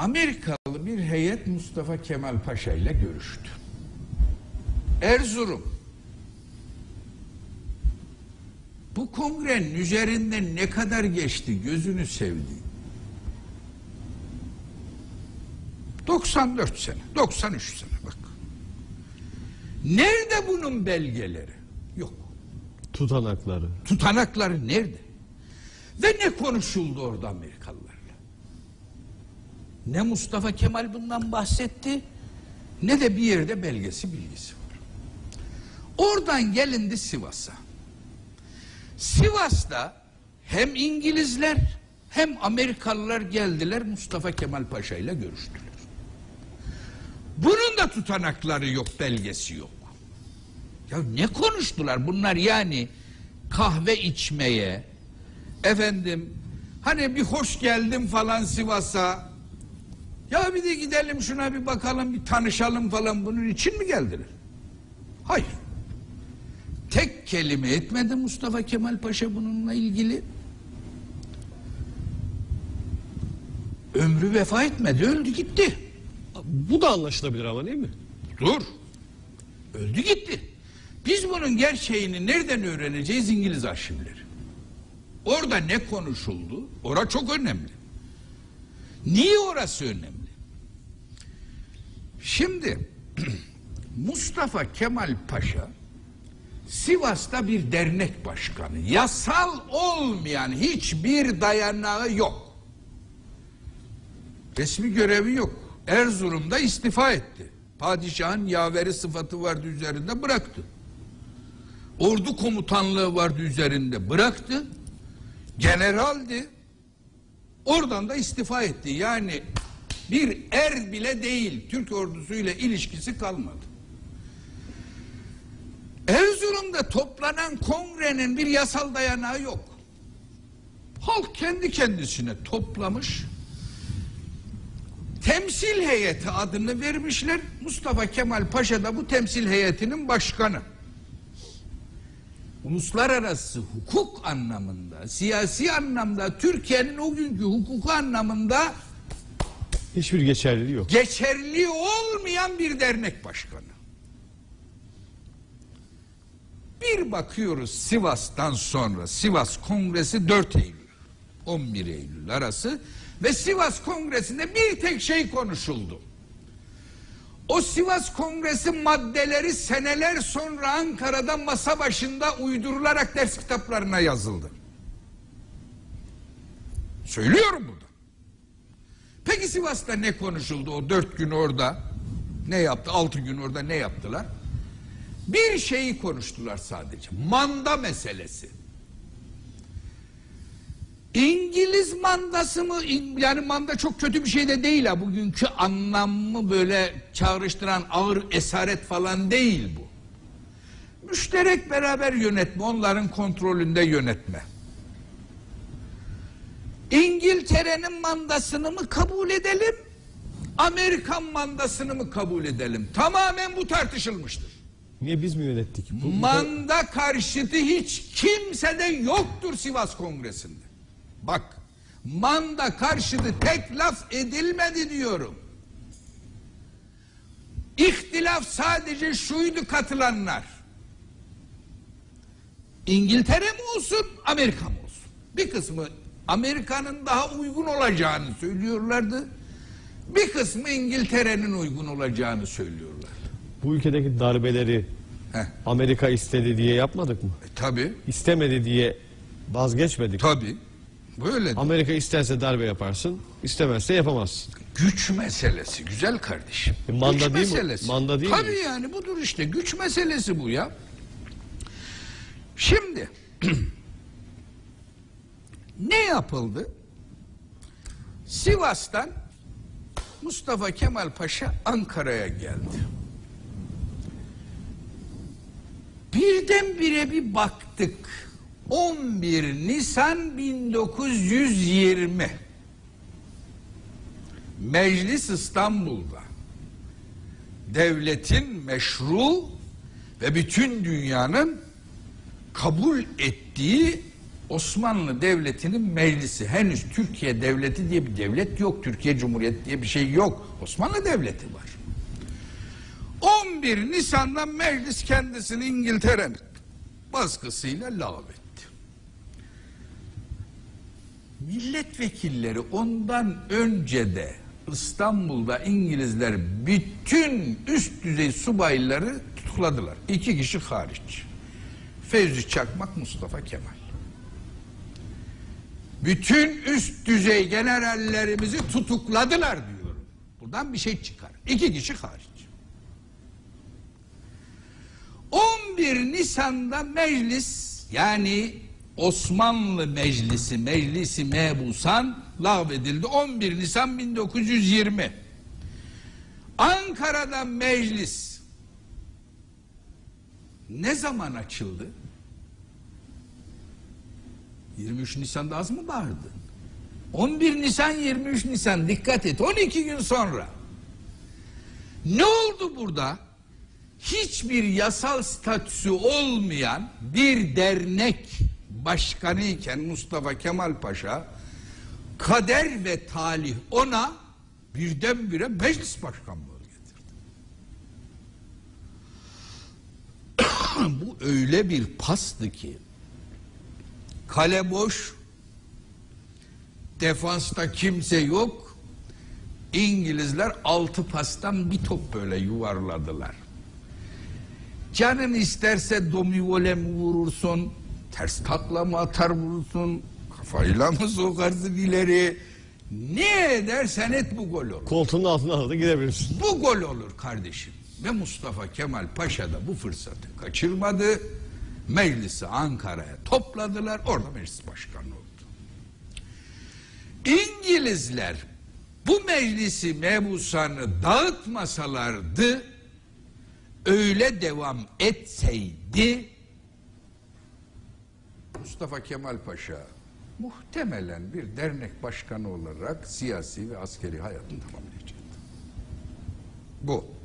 Amerikalı bir heyet Mustafa Kemal Paşa ile görüştü. Erzurum. Bu kongrenin üzerinden ne kadar geçti gözünü sevdi. 94 sene, 93 sene bak. Nerede bunun belgeleri? Yok. Tutanakları. Tutanakları nerede? Ve ne konuşuldu orada Amerikalılarla? Ne Mustafa Kemal bundan bahsetti, ne de bir yerde belgesi bilgisi var. Oradan gelindi Sivas'a. Sivas'ta hem İngilizler hem Amerikalılar geldiler Mustafa Kemal Paşa ile görüştüler. Bunun da tutanakları yok, belgesi yok. Ya ne konuştular bunlar yani kahve içmeye, efendim hani bir hoş geldim falan Sivas'a. Ya bir de gidelim şuna bir bakalım, bir tanışalım falan bunun için mi geldiler? Hayır. Tek kelime etmedi Mustafa Kemal Paşa bununla ilgili. Ömrü vefa etmedi, öldü gitti. Bu da anlaşılabilir ama değil mi? Dur. Öldü gitti. Biz bunun gerçeğini nereden öğreneceğiz? İngiliz arşivleri. Orada ne konuşuldu? Ora çok önemli. Niye orası önemli? Şimdi Mustafa Kemal Paşa Sivas'ta bir dernek başkanı. Yasal olmayan hiçbir dayanağı yok. Resmi görevi yok. Erzurum'da istifa etti. Padişahın yaveri sıfatı vardı üzerinde bıraktı. Ordu komutanlığı vardı üzerinde bıraktı. Generaldi. Oradan da istifa etti. Yani bir er bile değil. Türk ordusuyla ilişkisi kalmadı. Erzurum'da toplanan kongrenin bir yasal dayanağı yok. Halk kendi kendisine toplamış. Temsil heyeti adını vermişler. Mustafa Kemal Paşa da bu temsil heyetinin başkanı. Uluslararası hukuk anlamında, siyasi anlamda, Türkiye'nin o günkü hukuku anlamında Hiçbir geçerliliği yok. geçerli olmayan bir dernek başkanı. Bir bakıyoruz Sivas'tan sonra Sivas Kongresi 4 Eylül 11 Eylül arası ve Sivas Kongresi'nde bir tek şey konuşuldu. O Sivas Kongresi maddeleri seneler sonra Ankara'da masa başında uydurularak ders kitaplarına yazıldı. Söylüyorum burada. Sivas'ta ne konuşuldu o dört gün orada? Ne yaptı? Altı gün orada ne yaptılar? Bir şeyi konuştular sadece. Manda meselesi. İngiliz mandası mı? Yani manda çok kötü bir şey de değil ha. Bugünkü anlamı böyle çağrıştıran ağır esaret falan değil bu. Müşterek beraber yönetme, onların kontrolünde yönetme. İngiltere'nin mandasını mı kabul edelim? Amerikan mandasını mı kabul edelim? Tamamen bu tartışılmıştır. Niye biz mi yönettik? Bu, Manda karşıtı hiç kimsede yoktur Sivas Kongresi'nde. Bak, manda karşıtı tek laf edilmedi diyorum. İhtilaf sadece şuydu katılanlar. İngiltere mi olsun, Amerika mı olsun? Bir kısmı Amerika'nın daha uygun olacağını söylüyorlardı. Bir kısmı İngiltere'nin uygun olacağını söylüyorlardı. bu ülkedeki darbeleri Heh. Amerika istedi diye yapmadık mı? E, tabii, İstemedi diye vazgeçmedik. tabii. Böyle. Amerika isterse darbe yaparsın, istemezse yapamazsın. Güç meselesi güzel kardeşim. E, manda güç değil mi? meselesi. Manda değil mi? Tabii yani budur işte güç meselesi bu ya. Şimdi ne yapıldı? Sivas'tan Mustafa Kemal Paşa Ankara'ya geldi. Birdenbire bir baktık. 11 Nisan 1920 Meclis İstanbul'da devletin meşru ve bütün dünyanın kabul ettiği Osmanlı Devleti'nin meclisi. Henüz Türkiye Devleti diye bir devlet yok. Türkiye Cumhuriyeti diye bir şey yok. Osmanlı Devleti var. 11 Nisan'da meclis kendisini İngiltere'nin baskısıyla lağvetti. Milletvekilleri ondan önce de İstanbul'da İngilizler bütün üst düzey subayları tutukladılar. İki kişi hariç. Fevzi Çakmak, Mustafa Kemal. Bütün üst düzey generallerimizi tutukladılar diyorum. Buradan bir şey çıkar. İki kişi hariç. 11 Nisan'da meclis yani Osmanlı Meclisi, Meclisi Mebusan lağvedildi. 11 Nisan 1920. Ankara'da meclis ne zaman açıldı? 23 Nisan'da az mı bağırdın? 11 Nisan 23 Nisan dikkat et 12 gün sonra. Ne oldu burada? Hiçbir yasal statüsü olmayan bir dernek başkanı iken Mustafa Kemal Paşa kader ve talih ona birdenbire meclis başkanlığı getirdi. Bu öyle bir pastı ki kale boş defansta kimse yok İngilizler altı pastan bir top böyle yuvarladılar. Canın isterse domivole mi vurursun, ters takla mı atar vurursun, kafayla mı sokarsın ileri. Ne edersen et bu gol olur. Koltuğun altına aldı gidebilirsin. Bu gol olur kardeşim. Ve Mustafa Kemal Paşa da bu fırsatı kaçırmadı. Meclisi Ankara'ya topladılar. Orada meclis başkanı oldu. İngilizler bu meclisi mebusanı dağıtmasalardı öyle devam etseydi Mustafa Kemal Paşa muhtemelen bir dernek başkanı olarak siyasi ve askeri hayatını tamamlayacaktı. Bu.